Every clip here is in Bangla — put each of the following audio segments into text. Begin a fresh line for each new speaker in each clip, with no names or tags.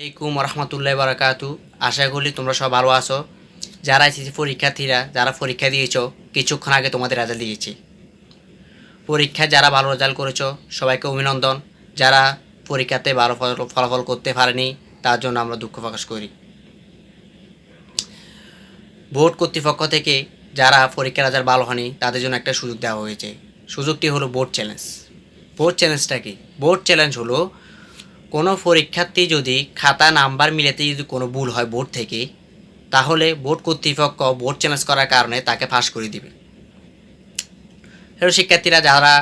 আলাইকুম রহমতুল্লাহ বারাকাতু। আশা করি তোমরা সব ভালো আছো। যারা এসেছি পরীক্ষার্থীরা, যারা পরীক্ষা দিয়েছ, কিছুক্ষণ আগে তোমাদের রেজাল্ট দিয়েছি। পরীক্ষায় যারা ভালো রেজাল্ট করেছ, সবাইকে অভিনন্দন। যারা পরীক্ষাতে ভালো ফলাফল করতে পারেনি, তার জন্য আমরা দুঃখ প্রকাশ করি। বোর্ড কর্তৃপক্ষ থেকে যারা পরীক্ষার রেজাল্ট ভালো হয়নি, তাদের জন্য একটা সুযোগ দেওয়া হয়েছে। সুযোগটি হলো বোর্ড চ্যালেঞ্জ বোর্ড চ্যালেঞ্জটা কি? বোর্ড চ্যালেঞ্জ হলো কোনো পরীক্ষার্থী যদি খাতা নাম্বার মিলাতে যদি কোনো ভুল হয় বোর্ড থেকে, তাহলে বোর্ড কর্তৃপক্ষ বোর্ড চ্যালেঞ্জ করার কারণে তাকে ফাঁস করে দিবে। শিক্ষার্থীরা, যারা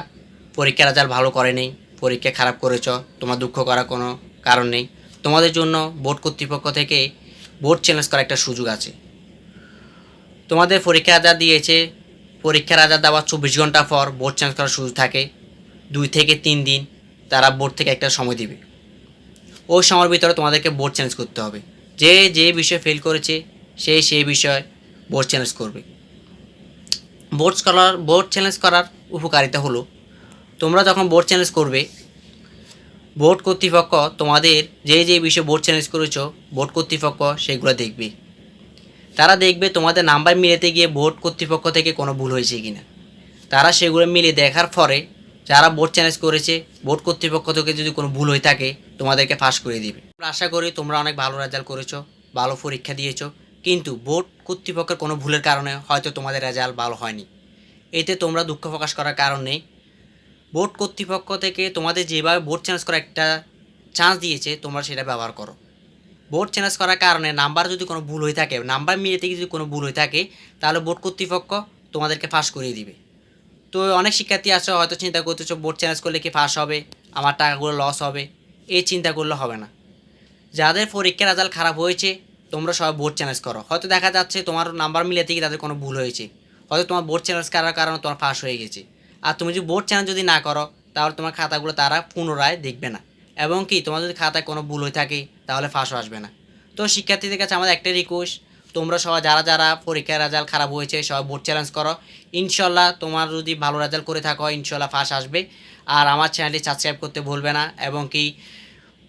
পরীক্ষার রেজাল্ট ভালো করেনি পরীক্ষা খারাপ করেছ, তোমার দুঃখ করার কোনো কারণ নেই, তোমাদের জন্য বোর্ড কর্তৃপক্ষ থেকে বোর্ড চ্যালেঞ্জ করার একটা সুযোগ আছে। তোমাদের পরীক্ষা রেজাল্ট দিয়েছে পরীক্ষার রেজাল্ট দেওয়ার চব্বিশ ঘণ্টা পর বোর্ড চ্যালেঞ্জ করার সুযোগ থাকে, দুই থেকে তিন দিন তারা বোর্ড থেকে একটা সময় দিবে। ওই সময়ের ভিতরে তোমাদেরকে বোর্ড চ্যালেঞ্জ করতে হবে। যে যে বিষয়ে ফেল করেছে, সে সেই বিষয়ে বোর্ড চ্যালেঞ্জ করবে। বোর্ড করার বোর্ড চ্যালেঞ্জ করার উপকারিতা হলো, তোমরা যখন বোর্ড চ্যালেঞ্জ করবে বোর্ড কর্তৃপক্ষ তোমাদের যে যে বিষয়ে বোর্ড চ্যালেঞ্জ করেছ বোর্ড কর্তৃপক্ষ সেগুলো দেখবে। তারা দেখবে তোমাদের নাম্বার মিলাতে গিয়ে বোর্ড কর্তৃপক্ষ থেকে কোনো ভুল হয়েছে কিনা। তারা সেগুলো মিলে দেখার পরে যারা বোর্ড চ্যালেঞ্জ করেছে বোর্ড কর্তৃপক্ষ থেকে যদি কোনো ভুল হয়ে থাকে, তোমাদেরকে ফাঁস করে দিবে। আমরা আশা করি তোমরা অনেক ভালো রেজাল্ট করেছ, ভালো পরীক্ষা দিয়েছ, কিন্তু বোর্ড কর্তৃপক্ষের কোনো ভুলের কারণে হয়তো তোমাদের রেজাল্ট ভালো হয়নি। এতে তোমরা দুঃখ প্রকাশ করার কারণ নেই। বোর্ড কর্তৃপক্ষ থেকে তোমাদের যেভাবে বোর্ড চ্যালেঞ্জ করার একটা চান্স দিয়েছে, তোমরা সেটা ব্যবহার করো। বোর্ড চ্যালেঞ্জ করার কারণে নাম্বার যদি কোনো ভুল হয়ে থাকে নাম্বার মিলিয়ে যদি কোনো ভুল হয়ে থাকে, তাহলে বোর্ড কর্তৃপক্ষ তোমাদেরকে ফাঁস করিয়ে দিবে। তো অনেক শিক্ষার্থী আছে, হয়তো চিন্তা করতেছো বোর্ড চ্যালেঞ্জ করলে কি ফাঁস হবে? আমার টাকাগুলো লস হবে। এই চিন্তা করলে হবে না। যাদের পরীক্ষার রেজাল্ট খারাপ হয়েছে, তোমরা সবাই বোর্ড চ্যালেঞ্জ করো। হয়তো দেখা যাচ্ছে তোমার নাম্বার মিলাতে গিয়ে তাদের কোনো ভুল হয়েছে। হয়তো তোমার বোর্ড চ্যালেঞ্জ করার কারণে তোমার ফাঁস হয়ে গেছে। আর তুমি যদি বোর্ড চ্যালেঞ্জ যদি না করো, তাহলে তোমার খাতাগুলো তারা পুনরায় দেখবে না। এবং কি, তোমার যদি খাতায় কোনো ভুল হয়ে থাকে, তাহলে ফাঁসও আসবে না। তো শিক্ষার্থীদের কাছে আমাদের একটাই রিকোয়েস্ট তোমরা সবাই যারা যারা পরীক্ষার রেজাল্ট খারাপ হয়েছে, সবাই বোর্ড চ্যালেঞ্জ করো। ইনশাল্লাহ তোমার যদি ভালো রেজাল্ট করে থাকো, ইনশাল্লাহ ফার্স্ট আসবে। আর আমার চ্যানেলটি সাবস্ক্রাইব করতে ভুলবে না, এবং কি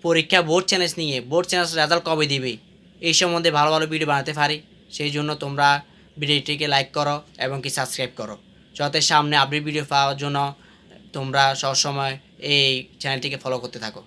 পরীক্ষা বোর্ড চ্যালেঞ্জ নিয়ে বোর্ড চ্যালেঞ্জ রেজাল্ট কবে দিবে, এই সম্বন্ধে ভালো ভালো ভিডিও বানাতে পারি। সেই জন্য তোমরা ভিডিওটিকে লাইক করো, এবং কি সাবস্ক্রাইব করো। যাতে সামনে আপডেট ভিডিও পাওয়ার জন্য তোমরা সবসময় এই চ্যানেলটিকে ফলো করতে থাকো।